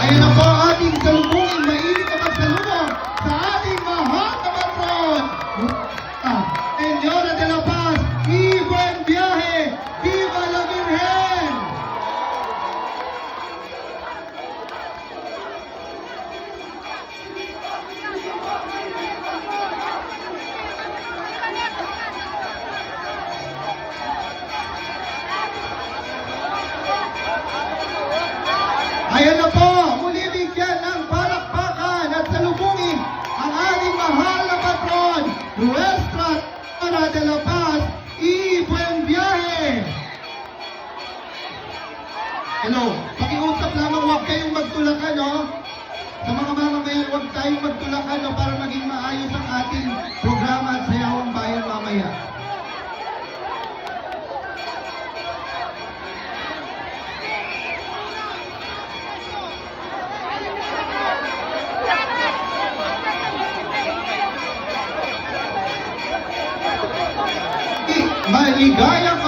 Ayan na po ang ating salubungin. Mainit na magsalubong sa ating mahal na patron. Ah, Senyora de la Paz, buen viaje! Viva la Virgen! Ayan na po, Señora de la Paz y Buen Viaje! Hello, pakiusap lamang huwag kayong magtulakan, no? Sa mga mamamayan, huwag tayong magtulakan, no? Para maging maligaya